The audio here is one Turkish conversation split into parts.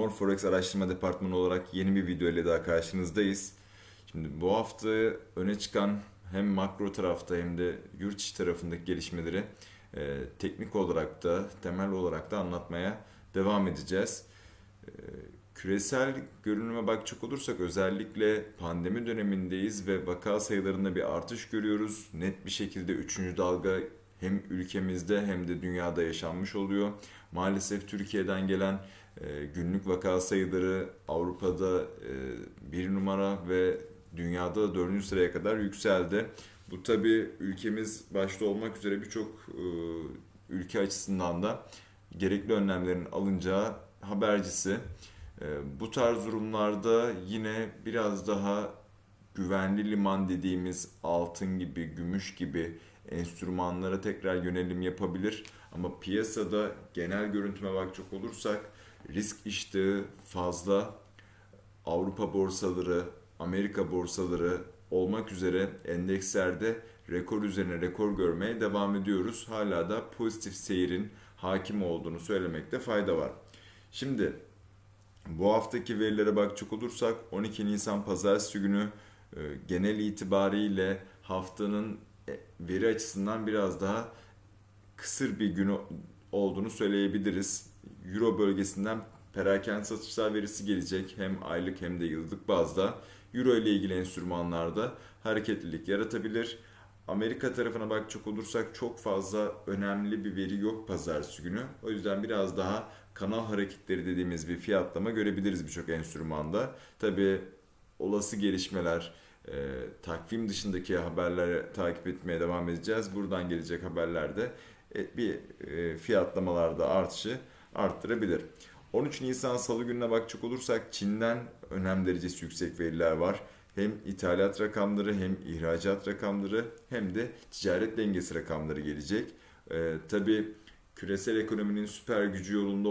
Amor Forex Araştırma Departmanı olarak yeni bir video ile daha karşınızdayız. Şimdi bu hafta öne çıkan hem makro tarafta hem de yurt içi tarafındaki gelişmeleri e, teknik olarak da temel olarak da anlatmaya devam edeceğiz. E, küresel görünüme bakacak olursak özellikle pandemi dönemindeyiz ve vaka sayılarında bir artış görüyoruz. Net bir şekilde 3. dalga hem ülkemizde hem de dünyada yaşanmış oluyor. Maalesef Türkiye'den gelen günlük vaka sayıları Avrupa'da e, bir numara ve dünyada da dördüncü sıraya kadar yükseldi. Bu tabi ülkemiz başta olmak üzere birçok e, ülke açısından da gerekli önlemlerin alınacağı habercisi. E, bu tarz durumlarda yine biraz daha güvenli liman dediğimiz altın gibi, gümüş gibi enstrümanlara tekrar yönelim yapabilir. Ama piyasada genel görüntüme bakacak olursak risk iştahı fazla. Avrupa borsaları, Amerika borsaları olmak üzere endekslerde rekor üzerine rekor görmeye devam ediyoruz. Hala da pozitif seyirin hakim olduğunu söylemekte fayda var. Şimdi bu haftaki verilere bakacak olursak 12 Nisan Pazartesi günü e, genel itibariyle haftanın e, veri açısından biraz daha kısır bir gün olduğunu söyleyebiliriz. Euro bölgesinden perakende satışlar verisi gelecek hem aylık hem de yıllık bazda. Euro ile ilgili enstrümanlarda hareketlilik yaratabilir. Amerika tarafına bakacak olursak çok fazla önemli bir veri yok pazartesi günü. O yüzden biraz daha kanal hareketleri dediğimiz bir fiyatlama görebiliriz birçok enstrümanda. Tabi olası gelişmeler, e, takvim dışındaki haberleri takip etmeye devam edeceğiz. Buradan gelecek haberlerde e, bir e, fiyatlamalarda artışı arttırabilir. 13 Nisan Salı gününe bakacak olursak Çin'den önem derecesi yüksek veriler var. Hem ithalat rakamları hem ihracat rakamları hem de ticaret dengesi rakamları gelecek. Ee, Tabi küresel ekonominin süper gücü yolunda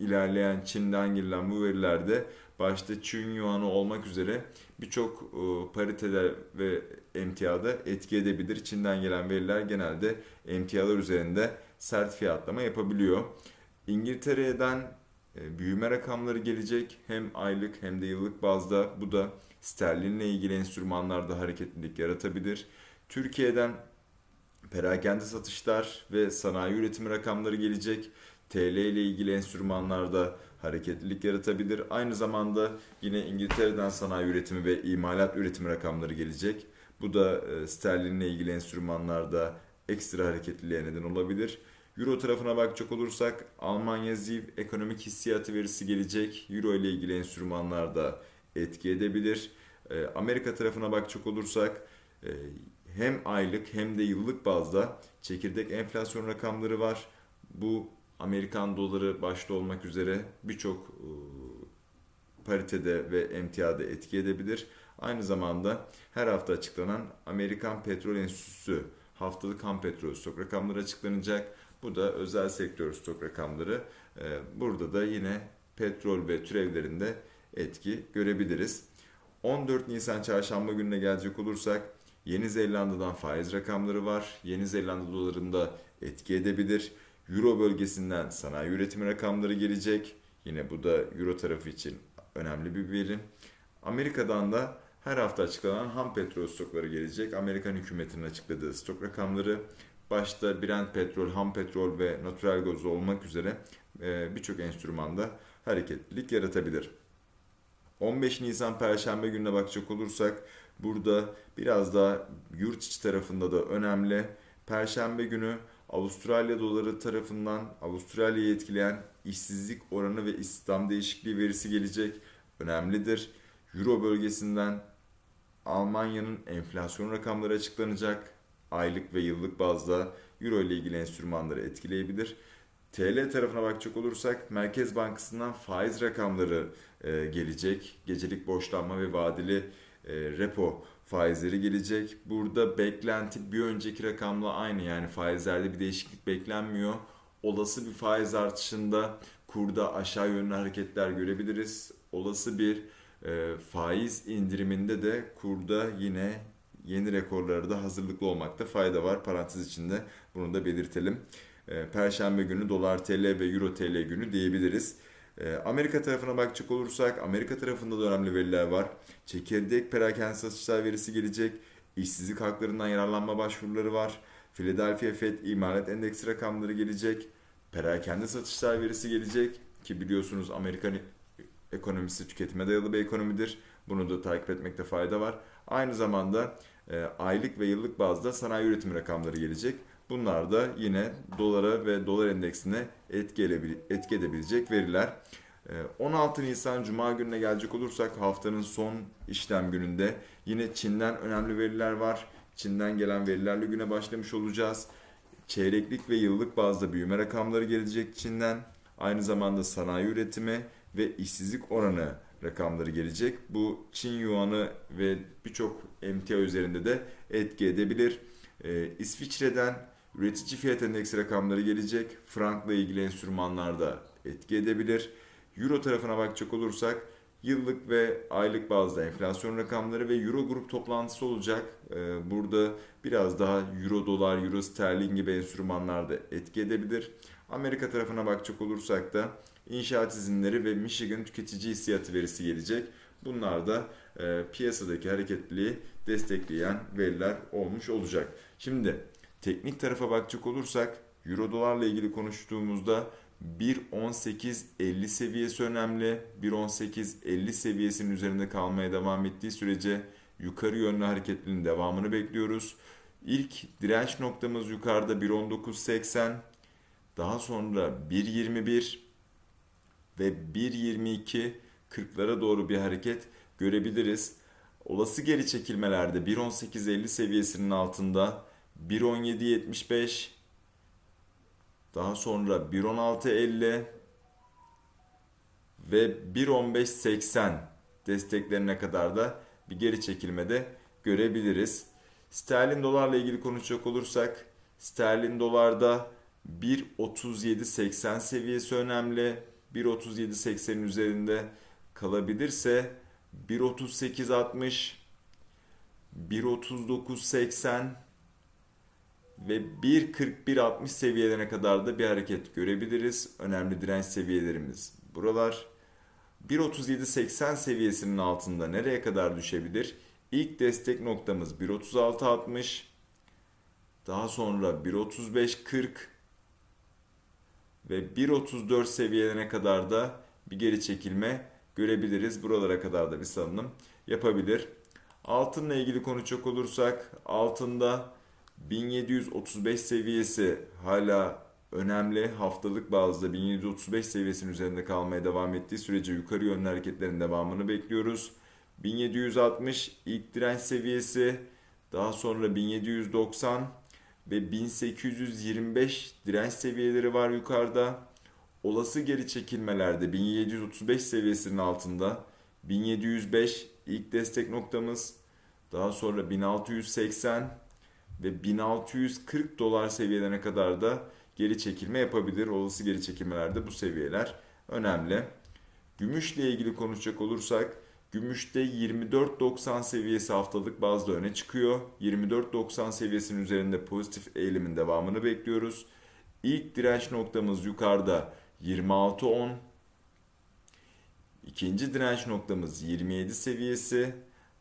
ilerleyen Çin'den girilen bu verilerde başta Çin Yuan'ı olmak üzere birçok e, pariteler ve emtiyada etki edebilir. Çin'den gelen veriler genelde emtialar üzerinde sert fiyatlama yapabiliyor. İngiltere'den e, büyüme rakamları gelecek hem aylık hem de yıllık bazda. Bu da sterlinle ilgili enstrümanlarda hareketlilik yaratabilir. Türkiye'den perakende satışlar ve sanayi üretimi rakamları gelecek. TL ile ilgili enstrümanlarda hareketlilik yaratabilir. Aynı zamanda yine İngiltere'den sanayi üretimi ve imalat üretimi rakamları gelecek. Bu da e, sterlinle ilgili enstrümanlarda ekstra hareketliliğe neden olabilir. Euro tarafına bakacak olursak Almanya ZİV ekonomik hissiyatı verisi gelecek. Euro ile ilgili enstrümanlarda etki edebilir. E, Amerika tarafına bakacak olursak e, hem aylık hem de yıllık bazda çekirdek enflasyon rakamları var. Bu Amerikan doları başta olmak üzere birçok e, paritede ve emtiyada etki edebilir. Aynı zamanda her hafta açıklanan Amerikan Petrol Enstitüsü haftalık ham petrol stok rakamları açıklanacak. Bu da özel sektör stok rakamları. Ee, Burada da yine petrol ve türevlerinde etki görebiliriz. 14 Nisan çarşamba gününe gelecek olursak Yeni Zelanda'dan faiz rakamları var. Yeni Zelanda dolarında etki edebilir. Euro bölgesinden sanayi üretimi rakamları gelecek. Yine bu da Euro tarafı için önemli bir veri. Amerika'dan da her hafta açıklanan ham petrol stokları gelecek. Amerikan hükümetinin açıkladığı stok rakamları başta Brent petrol, ham petrol ve natural gaz olmak üzere e, birçok enstrümanda hareketlilik yaratabilir. 15 Nisan Perşembe gününe bakacak olursak burada biraz daha yurt içi tarafında da önemli. Perşembe günü Avustralya doları tarafından Avustralya'yı etkileyen işsizlik oranı ve istihdam değişikliği verisi gelecek. Önemlidir. Euro bölgesinden Almanya'nın enflasyon rakamları açıklanacak. Aylık ve yıllık bazda Euro ile ilgili enstrümanları etkileyebilir. TL tarafına bakacak olursak Merkez Bankası'ndan faiz rakamları e, gelecek. Gecelik borçlanma ve vadeli e, repo faizleri gelecek. Burada beklenti bir önceki rakamla aynı yani faizlerde bir değişiklik beklenmiyor. Olası bir faiz artışında kurda aşağı yönlü hareketler görebiliriz. Olası bir e, faiz indiriminde de kurda yine yeni rekorlara da hazırlıklı olmakta fayda var. Parantez içinde bunu da belirtelim. e, Perşembe günü dolar TL ve euro TL günü diyebiliriz. E, Amerika tarafına bakacak olursak Amerika tarafında da önemli veriler var. Çekirdek perakende satışlar verisi gelecek. İşsizlik haklarından yararlanma başvuruları var. Philadelphia Fed imalat endeksi rakamları gelecek. Perakende satışlar verisi gelecek ki biliyorsunuz Amerikan ekonomisi tüketime dayalı bir ekonomidir. Bunu da takip etmekte fayda var. Aynı zamanda e, aylık ve yıllık bazda sanayi üretim rakamları gelecek. Bunlar da yine dolara ve dolar endeksine etki, etki edebilecek veriler. E, 16 Nisan Cuma gününe gelecek olursak haftanın son işlem gününde yine Çin'den önemli veriler var. Çin'den gelen verilerle güne başlamış olacağız. Çeyreklik ve yıllık bazda büyüme rakamları gelecek Çin'den. Aynı zamanda sanayi üretimi ve işsizlik oranı rakamları gelecek. Bu Çin yuanı ve birçok emtia üzerinde de etki edebilir. Ee, İsviçre'den üretici fiyat endeksi rakamları gelecek. Frankla ilgili enstrümanlar da etki edebilir. Euro tarafına bakacak olursak yıllık ve aylık bazda enflasyon rakamları ve Euro grup toplantısı olacak. Ee, burada biraz daha Euro dolar, Euro sterlin gibi enstrümanlar da etki edebilir. Amerika tarafına bakacak olursak da inşaat izinleri ve Michigan tüketici hissiyatı verisi gelecek. Bunlar da e, piyasadaki hareketliliği destekleyen veriler olmuş olacak. Şimdi teknik tarafa bakacak olursak Euro dolarla ilgili konuştuğumuzda 1.1850 seviyesi önemli. 1.1850 seviyesinin üzerinde kalmaya devam ettiği sürece yukarı yönlü hareketliliğin devamını bekliyoruz. İlk direnç noktamız yukarıda 1.1980, daha sonra 1.21 ve 1.22 40'lara doğru bir hareket görebiliriz. Olası geri çekilmelerde 1.1850 seviyesinin altında 1.1775 daha sonra 1.1650 ve 1.1580 desteklerine kadar da bir geri çekilmede görebiliriz. Sterlin dolarla ilgili konuşacak olursak sterlin dolarda 1.3780 seviyesi önemli. 1.3780'in üzerinde kalabilirse 1.3860 1.3980 ve 1.4160 seviyelerine kadar da bir hareket görebiliriz. Önemli direnç seviyelerimiz buralar. 1.3780 seviyesinin altında nereye kadar düşebilir? İlk destek noktamız 1.3660 daha sonra 1.3540 ve 1.34 seviyelerine kadar da bir geri çekilme görebiliriz. Buralara kadar da bir salınım yapabilir. Altınla ilgili konuşacak olursak altında 1735 seviyesi hala önemli. Haftalık bazda 1735 seviyesinin üzerinde kalmaya devam ettiği sürece yukarı yönlü hareketlerin devamını bekliyoruz. 1760 ilk direnç seviyesi, daha sonra 1790 ve 1825 direnç seviyeleri var yukarıda. Olası geri çekilmelerde 1735 seviyesinin altında 1705 ilk destek noktamız, daha sonra 1680 ve 1640 dolar seviyelerine kadar da geri çekilme yapabilir. Olası geri çekilmelerde bu seviyeler önemli. Gümüşle ilgili konuşacak olursak Gümüşte 24.90 seviyesi haftalık bazda öne çıkıyor. 24.90 seviyesinin üzerinde pozitif eğilimin devamını bekliyoruz. İlk direnç noktamız yukarıda 26.10. İkinci direnç noktamız 27 seviyesi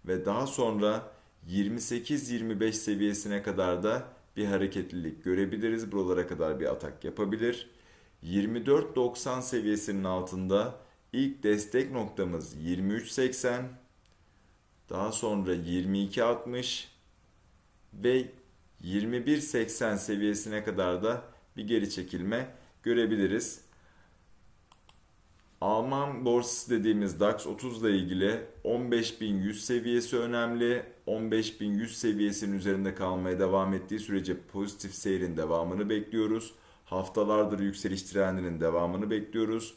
ve daha sonra 28-25 seviyesine kadar da bir hareketlilik görebiliriz. Buralara kadar bir atak yapabilir. 24.90 seviyesinin altında ilk destek noktamız 23.80 daha sonra 22.60 ve 21.80 seviyesine kadar da bir geri çekilme görebiliriz. Alman borsası dediğimiz DAX 30 ile ilgili 15.100 seviyesi önemli. 15.100 seviyesinin üzerinde kalmaya devam ettiği sürece pozitif seyrin devamını bekliyoruz. Haftalardır yükseliş trendinin devamını bekliyoruz.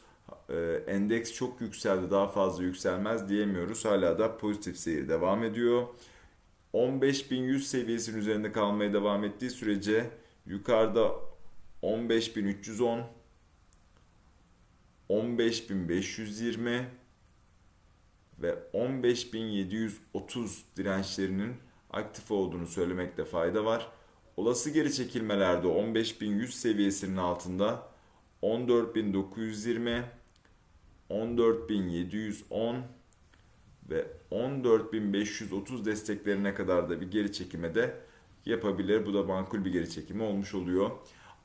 Endeks çok yükseldi daha fazla yükselmez diyemiyoruz. Hala da pozitif seyir devam ediyor. 15.100 seviyesinin üzerinde kalmaya devam ettiği sürece yukarıda 15.310 15.520 ve 15.730 dirençlerinin aktif olduğunu söylemekte fayda var. olası geri çekilmelerde 15.100 seviyesinin altında 14.920, 14.710 ve 14.530 desteklerine kadar da bir geri çekime de yapabilir. Bu da makul bir geri çekimi olmuş oluyor.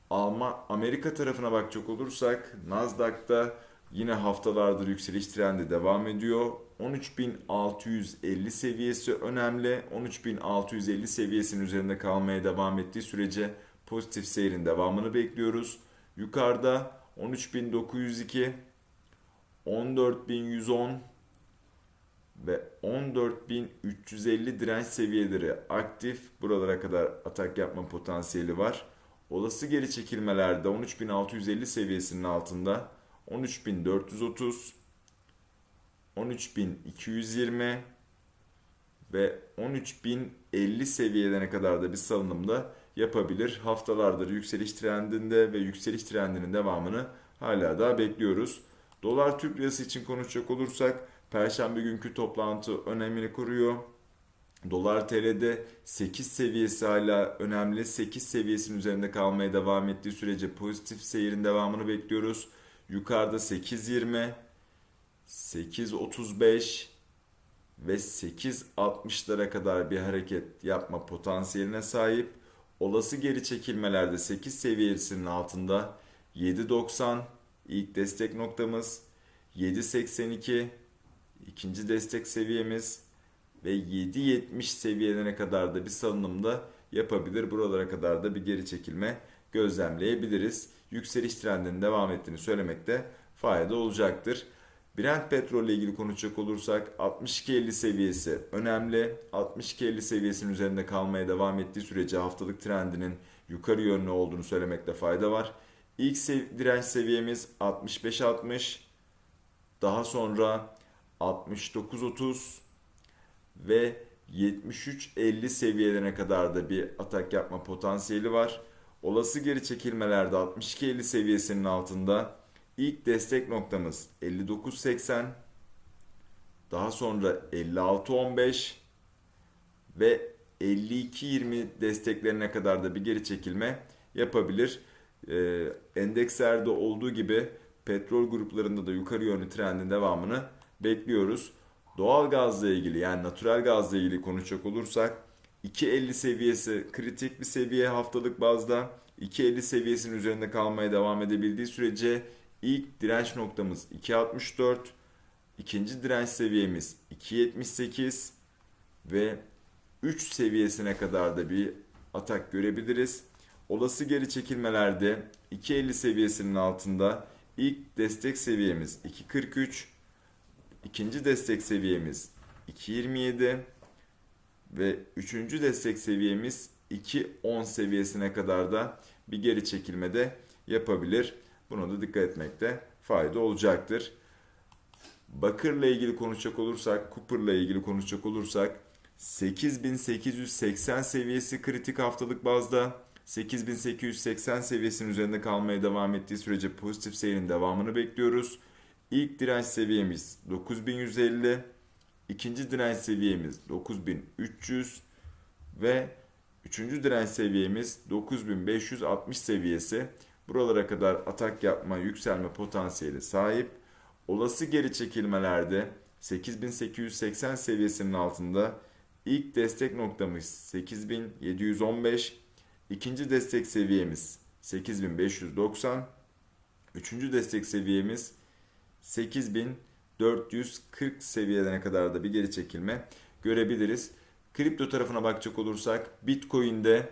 Alman Amerika tarafına bakacak olursak Nasdaq'ta yine haftalardır yükseliş trendi devam ediyor. 13.650 seviyesi önemli. 13.650 seviyesinin üzerinde kalmaya devam ettiği sürece pozitif seyrin devamını bekliyoruz. Yukarıda 13.902, 14.110 ve 14.350 direnç seviyeleri aktif. Buralara kadar atak yapma potansiyeli var. Olası geri çekilmelerde 13.650 seviyesinin altında 13.430, 13.220 ve 13.050 seviyelerine kadar da bir salınımda yapabilir. Haftalardır yükseliş trendinde ve yükseliş trendinin devamını hala daha bekliyoruz. Dolar Türk Lirası için konuşacak olursak Perşembe günkü toplantı önemini koruyor. Dolar TL'de 8 seviyesi hala önemli. 8 seviyesinin üzerinde kalmaya devam ettiği sürece pozitif seyirin devamını bekliyoruz. Yukarıda 8.20, 8.35 ve 8.60'lara kadar bir hareket yapma potansiyeline sahip. Olası geri çekilmelerde 8 seviyesinin altında 7.90 ilk destek noktamız, 7.82 ikinci destek seviyemiz ve 7.70 seviyelerine kadar da bir salınımda yapabilir. Buralara kadar da bir geri çekilme gözlemleyebiliriz. Yükseliş trendinin devam ettiğini söylemekte fayda olacaktır. Brent petrol ile ilgili konuşacak olursak 62.50 seviyesi önemli. 62.50 seviyesinin üzerinde kalmaya devam ettiği sürece haftalık trendinin yukarı yönlü olduğunu söylemekte fayda var. İlk sev- direnç seviyemiz 65.60. Daha sonra 69.30 ve 73.50 seviyelerine kadar da bir atak yapma potansiyeli var. Olası geri çekilmelerde 62.50 seviyesinin altında ilk destek noktamız 59.80 daha sonra 56.15 ve 52.20 desteklerine kadar da bir geri çekilme yapabilir. Ee, endekslerde olduğu gibi petrol gruplarında da yukarı yönlü trendin devamını bekliyoruz. Doğal gazla ilgili yani natural gazla ilgili konuşacak olursak 2.50 seviyesi kritik bir seviye haftalık bazda. 2.50 seviyesinin üzerinde kalmaya devam edebildiği sürece ilk direnç noktamız 2.64, ikinci direnç seviyemiz 2.78 ve 3 seviyesine kadar da bir atak görebiliriz. Olası geri çekilmelerde 2.50 seviyesinin altında ilk destek seviyemiz 2.43, ikinci destek seviyemiz 2.27 ve üçüncü destek seviyemiz 2.10 seviyesine kadar da bir geri çekilmede yapabilir. Buna da dikkat etmekte fayda olacaktır. Bakırla ilgili konuşacak olursak, Cooper'la ilgili konuşacak olursak 8880 seviyesi kritik haftalık bazda 8880 seviyesinin üzerinde kalmaya devam ettiği sürece pozitif seyrin devamını bekliyoruz. İlk direnç seviyemiz 9150, ikinci direnç seviyemiz 9300 ve üçüncü direnç seviyemiz 9560 seviyesi. Buralara kadar atak yapma, yükselme potansiyeli sahip. Olası geri çekilmelerde 8880 seviyesinin altında ilk destek noktamız 8715, ikinci destek seviyemiz 8590, üçüncü destek seviyemiz 8440 seviyelerine kadar da bir geri çekilme görebiliriz. Kripto tarafına bakacak olursak Bitcoin'de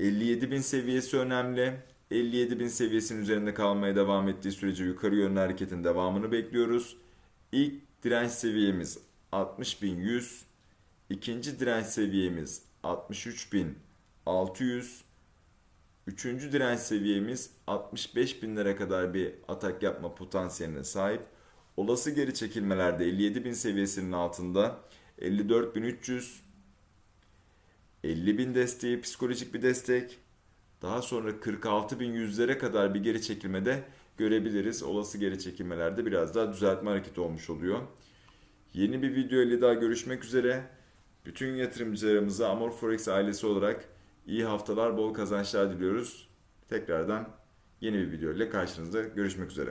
57.000 seviyesi önemli. 57.000 seviyesinin üzerinde kalmaya devam ettiği sürece yukarı yönlü hareketin devamını bekliyoruz. İlk direnç seviyemiz 60.100, ikinci direnç seviyemiz 63.600, üçüncü direnç seviyemiz 65.000'lere kadar bir atak yapma potansiyeline sahip. Olası geri çekilmelerde 57.000 seviyesinin altında 54.300, 50.000 desteği psikolojik bir destek. Daha sonra 46.100'lere kadar bir geri çekilmede görebiliriz. Olası geri çekilmelerde biraz daha düzeltme hareketi olmuş oluyor. Yeni bir video ile daha görüşmek üzere. Bütün yatırımcılarımıza Amor Forex ailesi olarak iyi haftalar, bol kazançlar diliyoruz. Tekrardan yeni bir video ile karşınızda görüşmek üzere.